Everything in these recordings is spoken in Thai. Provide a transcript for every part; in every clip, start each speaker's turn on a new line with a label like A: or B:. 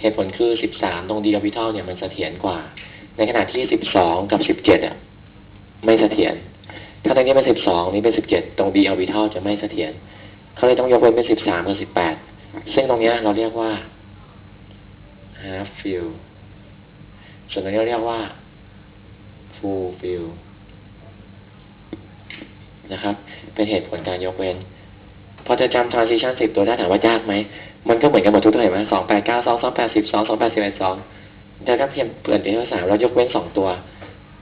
A: เหตุผลคือสิบสามตรงดีออร์บิทัลเนี่ยมันเสถียรกว่า ในขณะที่สิบสองกับสิบเจ็ดอะไม่เสถียรถ้าตรงนี้เป็นสิบสองนี้เป็นสิบเจ็ดตรงดีออร์บิทัลจะไม่เสถียรเขาเลยต้องยกเว้นเป็นสิบสามกับสิบแปดซึ่งตรงเนี้ยเราเรียกว่า half fill ส่วนตรงนี้เราเรียกว่า full fill นะครับ เป็นเหตุผลการยกเว้น พอจะจำ transition สิบตัวได้ถามว่ายากไหม มันก็เหมือนกันหมดทุกตัวเห็นไหมสองแปดเก้าสองสองแปดสิบสองสองแปดสิบเอ็ดสองแต่ถ้าเพียงเปลี่ยนที่ภาษามเรายกเว้นสองตัว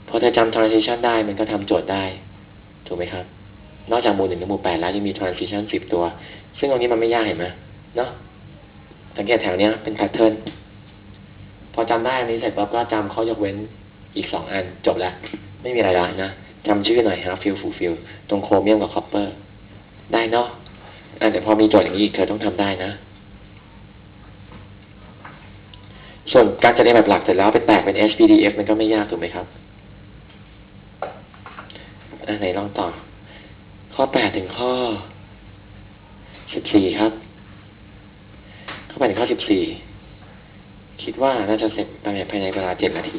A: พอจะจำ transition ได้มันก็ทำโจทย์ได้ ถูกไหมครับ นอกจากหมู่หนึ่งถึงหมู่แปดแล้วยังมี transition สิบตัว ซึ่งตรงนี้มันไม่ยากเห็นไหมเนาะสังเกตแถวเนี้ยเป็น pattern พอจำได้อันนี้เสร็จปั๊บก็จำข้อยกเว้นอีกสองอันจบแล้ว ไม่มีอะไรละนะจำชื่อหน่อยฮะฟิลฟูฟิลตรงโครเมียมกับคอปเปอร์ ได้เนาะอะแต่พอมีโจทย์อย่างนี้เธอต้องทำได้นะ ส่วนการจะเรียนแบบหลักเสร็จแล้วไปแตกเป็น HPDF มันก็ไม่ยากถูกไหมครับอะไหนลองต่อ ข้อแปดถึงข้อสิบสี่ครับ ข้อแปดถึงข้อสิบสี่คิดว่าน่าจะเสร็จภายในภายในเวลาเจ็ดนาที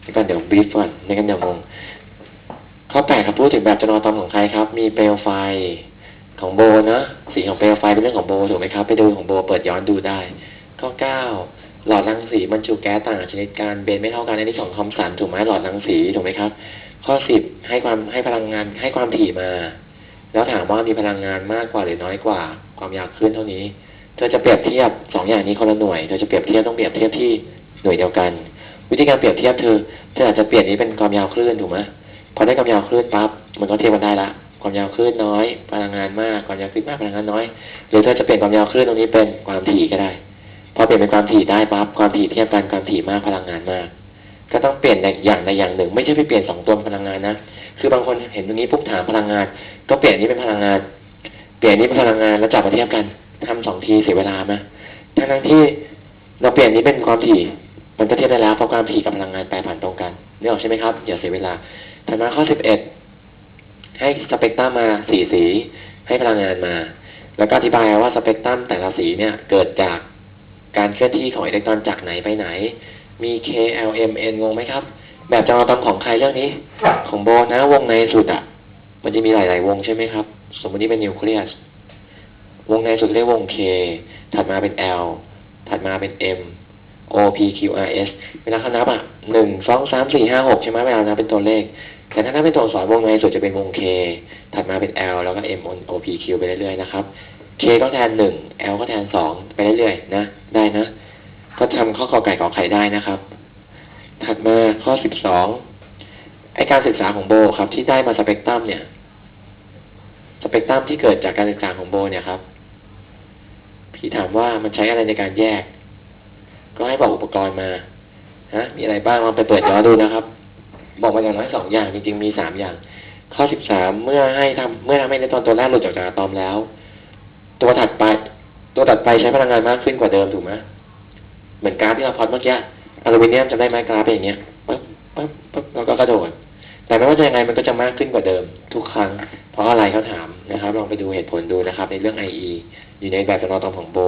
A: เดี๋ยวก่อนเดี๋ยวบีฟก่อนไม่งั้นเดี๋ยวงงข้อแปดครับพูดถึงแบบจำลองตอมของใครครับ มีเปลวไฟ ของโบนะสีของเปลวไฟเป็นเรื่องของโบถูกไหมครับ ไปดูของโบเปิดย้อนดูได้ ข้อเก้าหลอดรังสีบรรจุแก๊สต่างชนิดการเบนไม่เท่ากันอันนี้ของคอมสันถูกไหมหลอดรังสีถูกไหมครับ ข้อสิบให้ความให้พลังงานให้ความถี่มา แล้วถามว่ามีพลังงานมากกว่าหรือน้อยกว่า ความยาวคลื่นเท่านี้ เธอจะเปรียบเทียบสองอย่างนี้คนละหน่วยเธอจะเปรียบเทียบต้องเปรียบเทียบที่หน่วยเดียวกัน วิธีการเปรียบเทียบเธอเธออาจจะเปลี่ยนนี้เป็นความยาวคลื่นถูกไหมพอได้ความยาวคลื่นปั๊บมันก็เทียบกันได้ละ ความยาวคลื่นน้อย พลังงานมากความยาวคลื่นมากพลังงานน้อย หรือเธอจะเปลี่ยนความยาวคลื่นตรงนี้เป็นความถี่ก็ได้พอเปลี่ยนเป็นความถี่ได้ปั๊บความถี่เทียบกันความถี่มากพลังงานมาก ก็ต้องเปลี่ยนอย่างใดอย่างหนึ่ง ไม่ใช่ไปเปลี่ยนสองตัวพลังงานนะคือบางคนเห็นตรงนี้ปุ๊บถามพลังงาน ก็เปลี่ยนนี้เป็นพลังงาน เปลี่ยนนี้เป็นพลังงานแล้วจับมาเทียบกันทำสองทีเสียเวลาไหมทั้งทั้งที่เราเปลี่ยนนี้เป็นความถี่มันก็เทียบได้แล้วเพราะความถี่กับพลังงานแปรผันตรงกันนึกออกใช่ไหมครับอย่าเสียเวลาถัดมาข้อสิบเอ็ด ให้สเปกตรัมมาสี่สี ให้พลังงานมา แล้วก็อธิบายว่าสเปกตรัมแต่ละสีเนี่ยเกิดจากการเคลื่อนที่ของอิเล็กตรอนจากไหนไปไหน มี K L M N งงไหมครับ แบบจำลองตอมของใครเรื่องนี้ ของโบนะวงในสุดอะ มันจะมีหลาย ๆ วงใช่ไหมครับ สมมตินี่เป็นนิวเคลียส วงในสุดเรียกวง K ถัดมาเป็น L ถัดมาเป็น M O P Q R S เวลาเขานับอะหนึ่งสองสามสี่ห้าหกใช่ไหมเวลานับเป็นตัวเลข แต่ถ้าเป็นตัวอักษรวงในสุดจะเป็นวง K ถัดมาเป็น L แล้วก็ M O P Q ไปเรื่อยๆนะครับ K ก็แทนหนึ่ง L ก็แทนสองไปเรื่อยๆนะ ได้นะ ก็ทำข้อกอไก่กอไข่ได้นะครับ ถัดมาข้อสิบสองไอการศึกษาของโบครับที่ได้มาสเปกตรัมเนี่ย สเปกตรัมที่เกิดจากการศึกษาของโบเนี่ยครับ พี่ถามว่ามันใช้อะไรในการแยก ก็ให้บอกอุปกรณ์มา ฮะ มีอะไรบ้างลองไปเปิดย้อนดูนะครับ บอกมาอย่างน้อยสองอย่างจริงๆมีสามอย่าง ข้อสิบสามเมื่อให้ทำเมื่อทำให้อิเล็กตรอนตัวแรกหลุดจากอะตอมแล้ว ตัวถัดไป ตัวถัดไปใช้พลังงานมากขึ้นกว่าเดิมถูกไหมเหมือนกราฟที่เราพอดเมื่อกี้อลูมิเนียมจำได้ไหมกราฟเป็นอย่างเงี้ยปั๊บปั๊บปั๊บแล้วก็กระโดดแต่ไม่ว่าจะยังไงมันก็จะมากขึ้นกว่าเดิมทุกครั้ง เพราะอะไรเขาถามนะครับ ลองไปดูเหตุผลดูนะครับ ในเรื่อง IE อยู่ในแบบจำลองตอมของโบ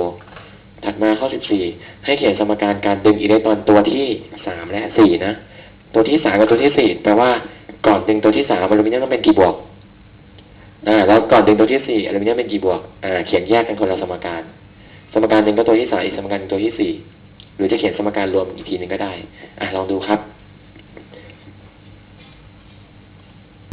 A: ถัดมาข้อ 14 ให้เขียนสมการการดึงอิเล็กตรอนตัวที่ 3 และ 4 นะ ตัวที่สามกับตัวที่สี่แปลว่าก่อนดึงตัวที่สามอลูมิเนียมต้องเป็นกี่บวก อ่า แล้วก่อนดึงตัวที่สี่อลูมิเนียมเป็นกี่บวก อ่า เขียนแยกกันคนละสมการ สมการหนึ่งก็ตัวที่สามอีกสมการหนึ่งตัวที่สี่หรือจะเขียนสมการรวมอีกทีหนึ่งก็ได้ อ่าลองดูครับ